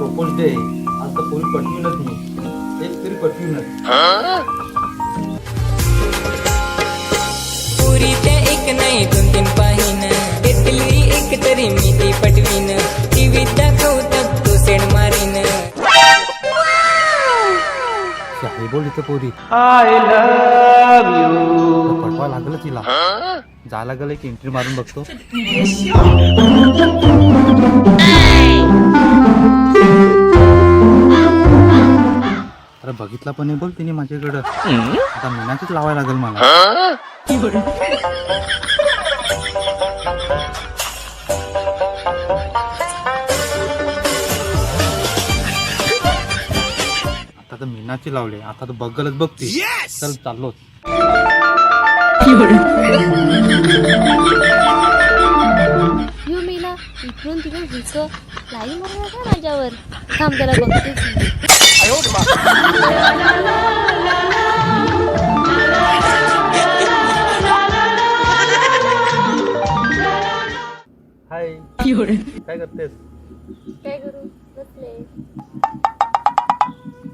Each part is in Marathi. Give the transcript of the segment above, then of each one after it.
प्रपोज डे आता कोणी पटविलच नाही. एक तरी पटविलच पुरी त्या एक नाही दोन तीन पाहिन. त्यातली एक तरी मी ती पटवीन. टीव्ही दाखवू तक तो सेड मारीन. काही बोल पोरी. आय लव्ह यू पटवा लागलं तिला जा लागलं एक एंट्री मारून बघतो. बघितला पण बोल तिने माझ्याकडं. आता मीनाचीच लावायला लागेल मला. आता तर मीनाची लावले. आता तर बघलच बघते चल चाललो मीना इकडून तिकडून घुसतो लाई मारला का माझ्यावर. थांब त्याला हाय. काय करतेस? काय करू? बसले.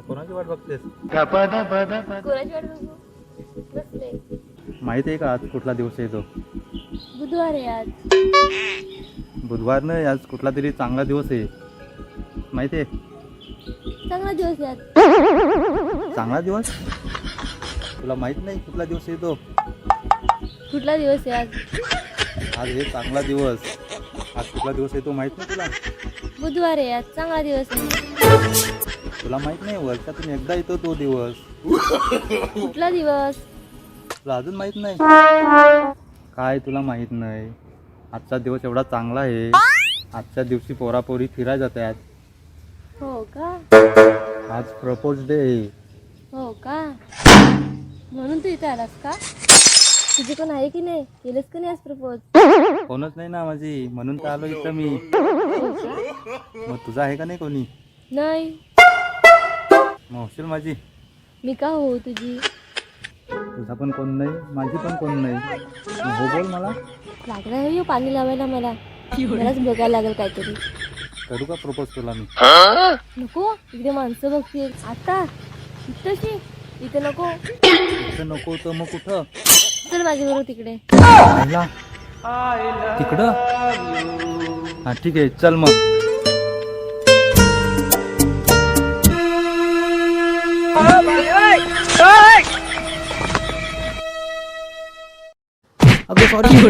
कोणाची वाट बघतेस? कोणाची वाट बघू? बसले. माहिती आहे का आज कुठला दिवस आहे तो? बुधवार आहे आज. बुधवार नाही आज कुठला तरी चांगला दिवस आहे. माहिती आहे चांगला दिवस आहे आज. चांगला दिवस? तुला माहीत नाही कुठला दिवस आहे तो? कुठला दिवस आहे आज? आज हे चांगला दिवस. आज कुठला दिवस आहे तो माहीत नाही तुला? बुधवार आहे आज. चांगला दिवस आहे. तुला माहीत नाही वर्षातून एकदा येतो तो दिवस. कुठला दिवस? तुला अजून माहीत नाही? काय तुला माहीत नाही? आजचा दिवस एवढा चांगला आहे. आजच्या दिवशी पोरापोरी फिरायला जातात. हो का? आज प्रपोज डे आहे. हो का? म्हणून तू इथे आलास का? तुझे पण आहे की नाही? केलंस का नाही आज प्रपोज? कोणच नाही ना माझी. म्हणून तर आलो इथं मी. मग तुझा आहे का नाही कोणी? नाही. मग होशील माझी. मी का हो तुझी? तुझा पण कोण नाही माझी पण कोण नाही. हो बोल मला. लागला आहे हो पाणी लावायला मला. मलाच बघायला लागेल काहीतरी. करू का प्रपोज तुला मी? नको इकडे माणसं बघतील. आता इथंशी इथे नको. इथं नको तर मग कुठं? चल माझ्या बरोबर तिकडे तिकडं? हा ठीक आहे चल मग. अगं सॉरी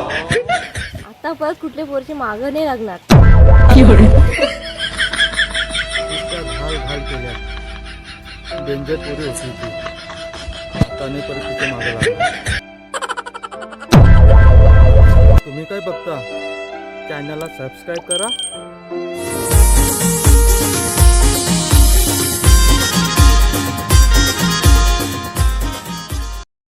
आता परत कुठले पोरचे मागं नाही लागणार. घाल घाल केल्या. डेंजर पोरी होती ती. नाही मागे लागणार. तुम्ही काय बघता? चॅनलला सबस्क्राईब करा.